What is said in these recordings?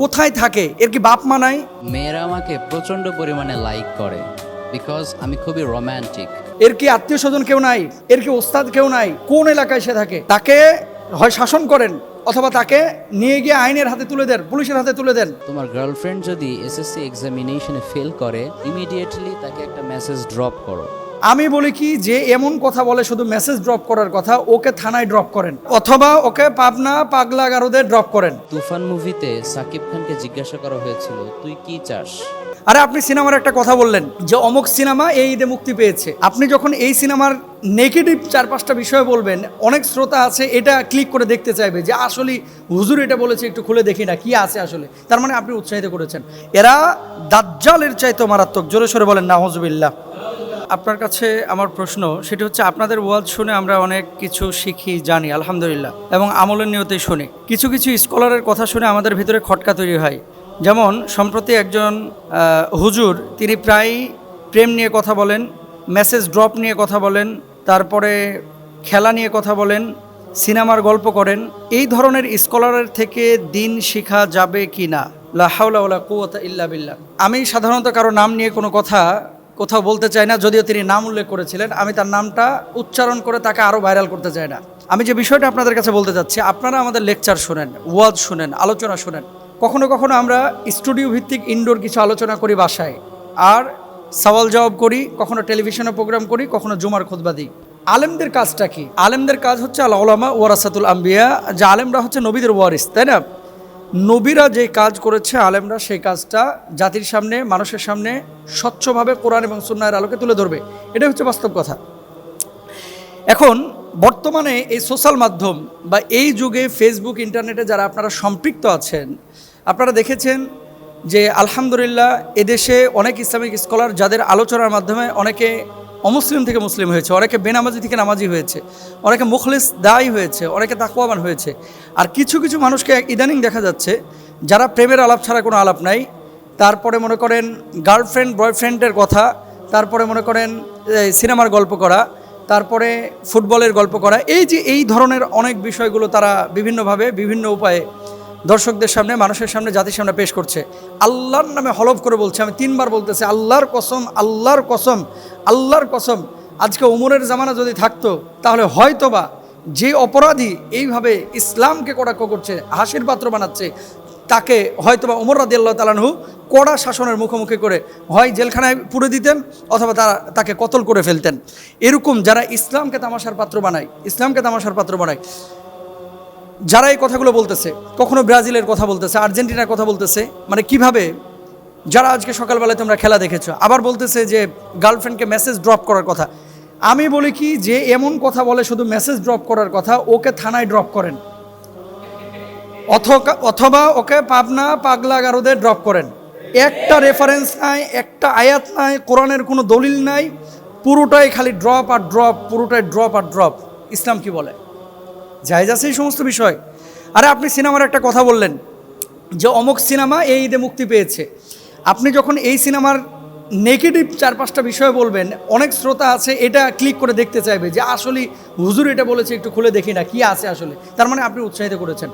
কোথায় থাকে? এর কি বাপ মা নাই? মেয়েরা আমাকে প্রচণ্ড পরিমাণে লাইক করে বিকজ আমি খুবই রোম্যান্টিক এর কি আত্মীয় স্বজন কেউ নাই? এর কি ওস্তাদ কেউ নাই? কোন এলাকায় সে থাকে? তাকে হয় শাসন করেন অথবা তাকে নিয়ে গিয়ে আইনের হাতে তুলে দেন পুলিশের হাতে তুলে দেন। তোমার গার্লফ্রেন্ড যদি এসএসসি এক্সামিনেশনে ফেল করে ইমিডিয়েটলি তাকে একটা মেসেজ ড্রপ করো। আমি বলি কি যে এমন কথা বলে শুধু মেসেজ ড্রপ করার কথা ওকে থানায় ড্রপ করেন। অথবা ওকে পাবনা পাগলা গারদে ড্রপ করেন। তুফান মুভিতে সাকিব খানকে জিজ্ঞাসা করা হয়েছিল তুই কি চাস? আরে আপনি সিনেমার একটা কথা বললেন যে অমুক সিনেমা এই ঈদে মুক্তি পেয়েছে। আপনি যখন এই সিনেমার নেগেটিভ চার পাঁচটা বিষয় বলবেন অনেক শ্রোতা আছে এটা ক্লিক করে দেখতে চাইবে যে আসলে হুজুর এটা বলেছে একটু খুলে দেখি না কি আছে আসলে। তার মানে আপনি উৎসাহিত করেছেন। এরা দাজ্জালের চাইতে মারাত্মক জোরে সোরে বলেন নাহজবিল্লাহ আপনার কাছে আমার প্রশ্ন, সেটি হচ্ছে আপনাদের ওয়াজ শুনে আমরা অনেক কিছু শিখি, জানি, আলহামদুলিল্লাহ, এবং আমলের নিয়তেই শুনি। কিছু কিছু স্কলারের কথা শুনে আমাদের ভিতরে খটকা তৈরি হয়। যেমন, সম্প্রতি একজন হুজুর, তিনি প্রায়ই প্রেম নিয়ে কথা বলেন মেসেজ ড্রপ নিয়ে কথা বলেন, তারপরে খেলা নিয়ে কথা বলেন, সিনেমার গল্প করেন। এই ধরনের স্কলারের থেকে দিন শেখা যাবে কি না? লা হাওলা ওয়ালা কুওয়াতা ইল্লা বিল্লাহ। আমি সাধারণত কারও নাম নিয়ে কোনো কথা কোথাও বলতে চাই না, যদিও তিনি নাম উল্লেখ করেছিলেন, আমি তার নামটা উচ্চারণ করে তাকে আরও ভাইরাল করতে চাই না। আমি যে বিষয়টা আপনাদের কাছে বলতে চাচ্ছি, আপনারা আমাদের লেকচার শোনেন, ওয়াজ শোনেন, আলোচনা শোনেন। কখনো কখনো আমরা স্টুডিও ভিত্তিক ইনডোর কিছু আলোচনা করি বাসায়, আর সওয়াল জবাব করি, কখনো টেলিভিশনে প্রোগ্রাম করি, কখনো জুমার খুতবা দিই। আলেমদের কাজটা কি? আলেমদের কাজ হচ্ছে আল ওলামা ওয়ারাসাতুল আম্বিয়া, যে আলেমরা হচ্ছে নবীদের ওয়ারিস, তাই না? নবীরা যে কাজ করেছে, আলেমরা সেই কাজটা জাতির সামনে, মানুষের সামনে স্বচ্ছভাবে কোরআন এবং সুন্নায়ের আলোকে তুলে ধরবে। এটাই হচ্ছে বাস্তব কথা। এখন, বর্তমানে এই সোশ্যাল মাধ্যম বা এই যুগে ফেসবুক, ইন্টারনেটে যারা আপনারা সম্পৃক্ত আছেন, আপনারা দেখেছেন যে আলহামদুলিল্লাহ এদেশে অনেক ইসলামিক স্কলার যাদের আলোচনার মাধ্যমে অনেকে অমুসলিম থেকে মুসলিম হয়েছে, অনেকে বেনামাজি থেকে নামাজি হয়েছে, অনেকে মুখলিস দায়ী হয়েছে, অনেকে তাকুয়াবান হয়েছে। আর কিছু কিছু মানুষকে ইদানিং দেখা যাচ্ছে, যারা প্রেমের আলাপ ছাড়া কোনো আলাপ নাই। তারপরে মনে করেন গার্লফ্রেন্ড, বয়ফ্রেন্ডের কথা, তারপরে মনে করেন সিনেমার গল্প করা, তারপরে ফুটবলের গল্প করা। এই যে এই ধরনের অনেক বিষয়গুলো তারা বিভিন্নভাবে, বিভিন্ন উপায়ে দর্শকদের সামনে, মানুষের সামনে, জাতির সামনে পেশ করছে। আল্লাহর নামে হলফ করে বলছে। আমি তিনবার বলতেছি, আল্লাহর কসম আল্লাহর কসম আল্লাহর কসম। আজকে উমরের জামানা যদি থাকতো, তাহলে হয়তোবা যে অপরাধী এইভাবে ইসলামকে কটাক্ষ করছে, হাসির পাত্র বানাচ্ছে, তাকে হয়তোবা উমর রাদি আল্লাহ তালানহু কড়া শাসনের মুখোমুখি করে হয় জেলখানায় পুরে দিতেন অথবা তারা তাকে কতল করে ফেলতেন। এরকম যারা ইসলামকে তামাশার পাত্র বানায়, ইসলামকে তামাশার পাত্র বানায় যারা এই কথাগুলো বলতেছে, কখনো ব্রাজিলের কথা বলতেছে, আর্জেন্টিনার কথা বলতেছে মানে কীভাবে যারা আজকে সকালবেলায় তোমরা খেলা দেখেছ, আবার বলতেছে যে গার্লফ্রেন্ডকে মেসেজ ড্রপ করার কথা। আমি বলি কি যে এমন কথা বলে শুধু মেসেজ ড্রপ করার কথা, ওকে থানায় ড্রপ করেন। অথবা ওকে পাবনা পাগলা গারদে ড্রপ করেন। একটা রেফারেন্স নাই, একটা আয়াত নাই, কোরআনের কোনো দলিল নাই, পুরোটাই খালি ড্রপ আর ড্রপ পুরোটাই ড্রপ আর ড্রপ ইসলাম কি বলে? জায়জ আছে এই সমস্ত বিষয়। আরে আপনি সিনেমার একটা কথা বললেন, যে অমুক সিনেমা এই ঈদে মুক্তি পেয়েছে। আপনি যখন এই সিনেমার নেগেটিভ চার পাঁচটা বিষয় বলবেন, অনেক শ্রোতা আছে এটা ক্লিক করে দেখতে চাইবে যে আসলে হুজুর এটা বলেছে, একটু খুলে দেখি না কি আছে আসলে। তার মানে আপনি উৎসাহিত করেছেন।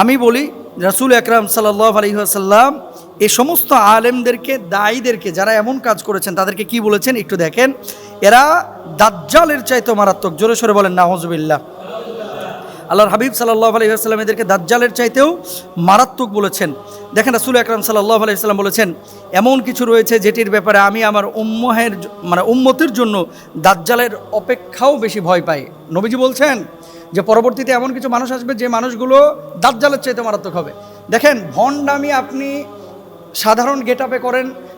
আমি বলি, রাসুল আকরাম সাল্লাহ আলহিহাসাল্লাম এ সমস্ত আলেমদেরকে, দায়ীদেরকে যারা এমন কাজ করেছেন, তাদেরকে কি বলেছেন একটু দেখেন। এরা দাজ্জালের চাইতে মারাত্মক। জোরে সরে বলেন না নাহজবিল্লাহ আল্লাহর হাবিব সাল্লাহ আলহিহাস্লাম এদেরকে দাজ্জালের চাইতেও মারাত্মক বলেছেন। দেখেন রাসুল আকরাম সাল্লাহ আলহিহাস্লাম বলেছেন, এমন কিছু রয়েছে যেটির ব্যাপারে আমি আমার উম্মহের মানে উম্মতের জন্য দাজ্জালের অপেক্ষাও বেশি ভয় পাই। নবীজি বলছেন যে, পরবর্তীতে এমন কিছু মানুষ আসবে যে মানুষগুলো দাজ্জালের চাইতে মারাত্মক হবে। দেখেন, ভণ্ডামি আপনি সাধারণ গেট আপে করেন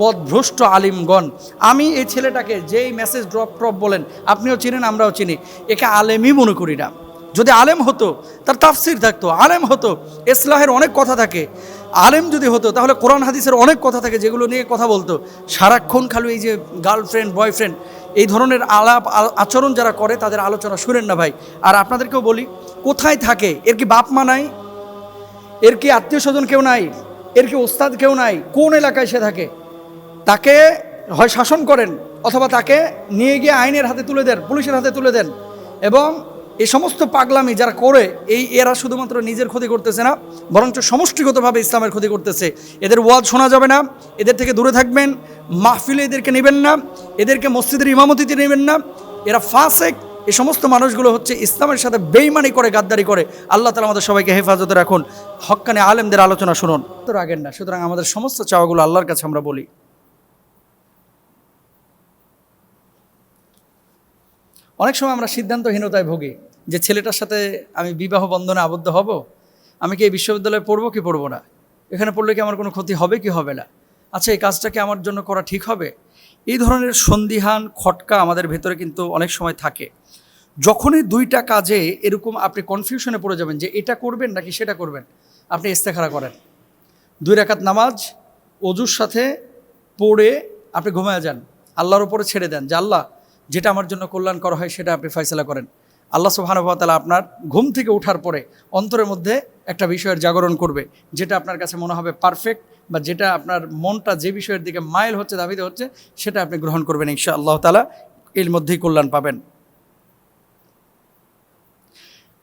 পথভ্রষ্ট আলিমগণ। আমি এই ছেলেটাকে যেই মেসেজ ড্রপ ড্রপ বলেন, আপনিও চিনেন, আমরাও চিনি। একে আলেমই মনে করি না। যদি আলেম হতো, তার তাফসির থাকতো, আলেম হতো, ইসলাহের অনেক কথা থাকে। আলেম যদি হতো, তাহলে কোরআন, হাদিসের অনেক কথা থাকে যেগুলো নিয়ে কথা বলতো। সারাক্ষণ খালি এই যে গার্লফ্রেন্ড বয়ফ্রেন্ড এই ধরনের আলাপ আচরণ যারা করে, তাদের আলোচনা শুনেন না ভাই। আর আপনাদেরকেও বলি, কোথায় থাকে? এর কি বাপ মা নাই? এর কি আত্মীয় স্বজন কেউ নাই? এর কি ওস্তাদ কেউ নাই? কোন এলাকায় সে থাকে? তাকে হয় শাসন করেন অথবা তাকে নিয়ে গিয়ে আইনের হাতে তুলে দেন, পুলিশের হাতে তুলে দেন এবং এই সমস্ত পাগলামি যারা করে, এই এরা শুধুমাত্র নিজের ক্ষতি করতেছে না, বরঞ্চ সমষ্টিগতভাবে ইসলামের ক্ষতি করতেছে। এদের ওয়াজ শোনা যাবে না, এদের থেকে দূরে থাকবেন, মাহফিলে এদেরকে নেবেন না, এদেরকে মসজিদের ইমামতিতে নেবেন না। এরা ফাসেক, এই সমস্ত মানুষগুলো হচ্ছে ইসলামের সাথে বেইমানি করে, গাদ্দারি করে। আল্লাহ তালা আমাদের সবাইকে হেফাজতে রাখুন। হক্কানে আলেমদের আলোচনা শুনুন। তো রাগেন না, সুতরাং আমাদের সমস্ত চাওয়াগুলো আল্লাহর কাছে আমরা বলি। অনেক সময় আমরা সিদ্ধান্তহীনতায় ভুগি যে ছেলেটার সাথে আমি বিবাহ বন্ধনে আবদ্ধ হব, আমি কি এই বিশ্ববিদ্যালয়ে পড়ব কি পড়ব না? এখানে পড়লে কি আমার কোনো ক্ষতি হবে কি হবে না? আচ্ছা এই কাজটা কি আমার জন্য করা ঠিক হবে? এই ধরনের সন্দিহান খটকা আমাদের ভেতরে কিন্তু অনেক সময় থাকে। যখনই দুইটা কাজে এরকম আপনি কনফিউশনে পড়ে যাবেন যে এটা করবেন নাকি সেটা করবেন, আপনি ইস্তেখারা করেন। দুই রাকাত নামাজ অজুর সাথে পড়ে আপনি ঘুমায় যান, আল্লাহর উপরে ছেড়ে দেন যে, আল্লাহ যেটা আমার জন্য কল্যাণ করা হয়, সেটা আপনি ফয়সলা করেন। আল্লাহ সুবাহানুভাতালা আপনার ঘুম থেকে ওঠার পরে অন্তরের মধ্যে একটা বিষয়ের জাগরণ করবে, যেটা আপনার কাছে মনে হবে পারফেক্ট বা যেটা আপনার মনটা যে বিষয়ের দিকে মাইল হচ্ছে দাবিতে হচ্ছে, সেটা আপনি গ্রহণ করবেন ইনশা আল্লাহ তালা এর মধ্যেই কল্যাণ পাবেন।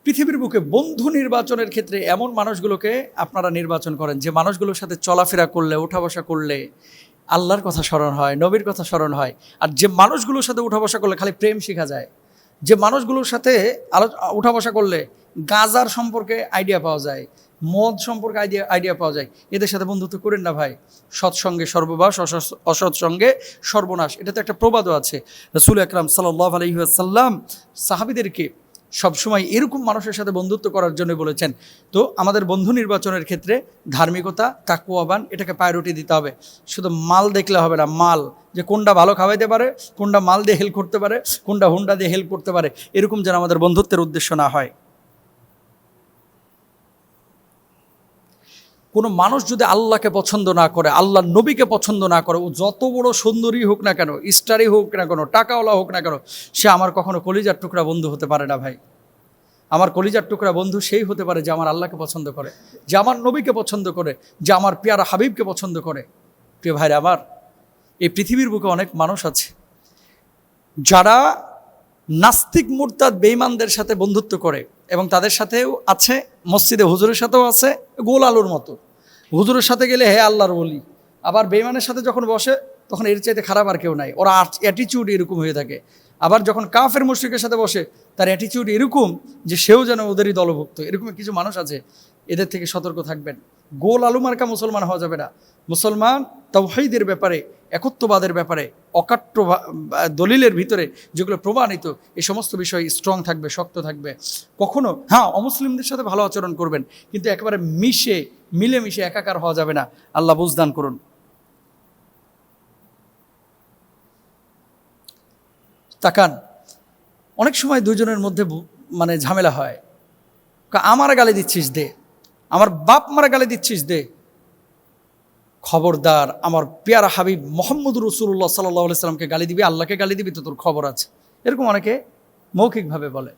পৃথিবীর বুকে বন্ধু নির্বাচনের ক্ষেত্রে এমন মানুষগুলোকে আপনারা নির্বাচন করেন, যে মানুষগুলোর সাথে চলাফেরা করলে উঠা বসা করলে আল্লাহর কথা স্মরণ হয়, নবীর কথা স্মরণ হয়। আর যে মানুষগুলোর সাথে উঠা বসা করলে খালি প্রেম শেখা যায়। যে মানুষগুলোর সাথে আলো উঠা বসা করলে গাজার সম্পর্কে আইডিয়া পাওয়া যায়, মদ সম্পর্কে আইডিয়া আইডিয়া পাওয়া যায়। এদের সাথে বন্ধুত্ব করেন না ভাই। সৎসঙ্গে সর্ববাস অসৎ- অসৎসঙ্গে সর্বনাশ। এটা তো একটা প্রবাদও আছে। রসুল আকরাম সাল্লাহ আলহিহাসাল্লাম সাহাবিদেরকে সবসময় এরকম মানুষের সাথে বন্ধুত্ব করার জন্য বলেছেন। তো আমাদের বন্ধু নির্বাচনের ক্ষেত্রে ধার্মিকতা তাকুয়াবান এটাকে প্রায়োরিটি দিতে হবে। শুধু মাল দেখলে হবে না, মাল। যে কোনটা ভালো খাওয়াইতে পারে, কোনটা মাল দিয়ে হেল্প করতে পারে, কোনটা হুন্ডা দিয়ে হেল্প করতে পারে, এরকম যেন আমাদের বন্ধুত্বের উদ্দেশ্য না হয়। কোনো মানুষ যদি আল্লাহকে পছন্দ না করে আল্লাহ নবীকে পছন্দ না করে, ও যত বড় সুন্দরী হোক না কেন, স্টারই হোক না কেন, টাকাওয়ালা হোক না কেন, সে আমার কখনো কলিজার টুকরা বন্ধু হতে পারে না ভাই। আমার কলিজার টুকরা বন্ধু সেই হতে পারে যে আমার আল্লাহকে পছন্দ করে, যে আমার নবীকে পছন্দ করে, যে আমার পেয়ারা হাবিবকে পছন্দ করে। প্রিয় ভাইরা আমার, এই পৃথিবীর বুকে অনেক মানুষ আছে, যারা নাস্তিক, মুরতাদ বেইমানদের সাথে বন্ধুত্ব করে এবং তাদের সাথেও আছে, মসজিদে হুজুরের সাথেও আছে গোল আলুর মতো। হুজুরের সাথে গেলে হে আল্লাহর বলি আবার বেইমানের সাথে যখন বসে, তখন এর চাইতে খারাপ আর কেউ নাই। ওরা অ্যাটিচিউড এরকম হয়ে থাকে। আবার যখন কাফের মুশ্রিকের সাথে বসে, তার অ্যাটিচিউড এরকম যে সেও যেন ওদেরই দলভুক্ত। এরকম কিছু মানুষ আছে, এদের থেকে সতর্ক থাকবেন। গোল আলু মার্কা মুসলমান হওয়া যাবে না। মুসলমান তৌহিদের ব্যাপারে, একত্ববাদের ব্যাপারে অকাট্য দলিলের ভিতরে যেগুলো প্রমাণিত এই সমস্ত বিষয় স্ট্রং থাকবে, শক্ত থাকবে। কখনো হ্যাঁ অমুসলিমদের সাথে ভালো আচরণ করবেন, কিন্তু একেবারে মিশে, মিলেমিশে একাকার হওয়া যাবে না। আল্লাহ বুঝদান করুন। তাকান, অনেক সময় দুজনের মধ্যে মানে ঝামেলা হয়। আমার গালি দিচ্ছিস দে। আমার বাপ মারা গালি দিচ্ছিস দে। খবরদার, আমার পেয়ারা হাবিব মোহাম্মদ রসুল্লাহ সাল্লাহ সাল্লামকে গালি দিবি, আল্লাহকে গালি দিবি, তো তোর খবর আছে। এরকম অনেকে মৌখিকভাবে বলে।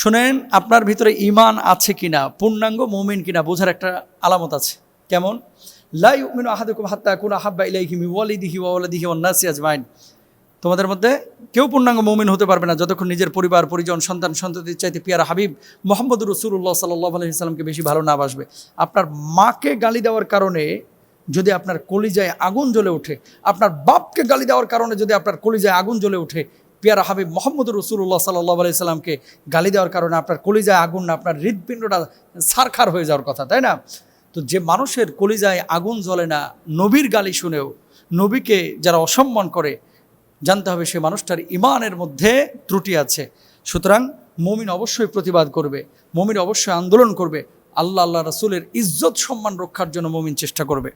শোনেন, আপনার ভিতরে ইমান আছে কিনা, পূর্ণাঙ্গ মৌমিন কিনা, বোঝার একটা আলামত আছে। কেমন? লাই উমিন আহাদুকুম হাত্তা কুন আহাব্বা ইলাইহি ওয়ালিদিহি ওয়া ওয়ালাদিহি ওয়ান নাসি আজমাইন। তোমাদের মধ্যে কেউ পূর্ণাঙ্গ মৌমিন হতে পারবে না, যতক্ষণ নিজের পরিবার, পরিজন, সন্তান, সন্ততির চাইতে পিয়ারা হাবিব মোহাম্মদ রসুল্লাহ সাল্লাহ আলহিসাল্লামকে বেশি ভালো না বাসবে। আপনার মাকে গালি দেওয়ার কারণে যদি আপনার কলিজায় আগুন জ্বলে ওঠে, আপনার বাপকে গালি দেওয়ার কারণে যদি আপনার কলিজায় আগুন জ্বলে ওঠে, পিয়ারা হাবিব মোহাম্মদ রসুল্লাহ সাল্লাহ আলাইসাল্লামকে গালি দেওয়ার কারণে আপনার কলিজায় আগুন না আপনার হৃদপিণ্ডটা সারখার হয়ে যাওয়ার কথা, তাই না? তো যে মানুষের কলিজায় আগুন জ্বলে না, নবীর গালি শুনেও, নবীকে যারা অসম্মান করে, জানতে হবে সে মানুষটার ইমানের মধ্যে ত্রুটি আছে। সুতরাং মমিন অবশ্যই প্রতিবাদ করবে, মমিন অবশ্যই আন্দোলন করবে, আল্লাহ আল্লাহ রসুলের ইজ্জত সম্মান রক্ষার জন্য মমিন চেষ্টা করবে।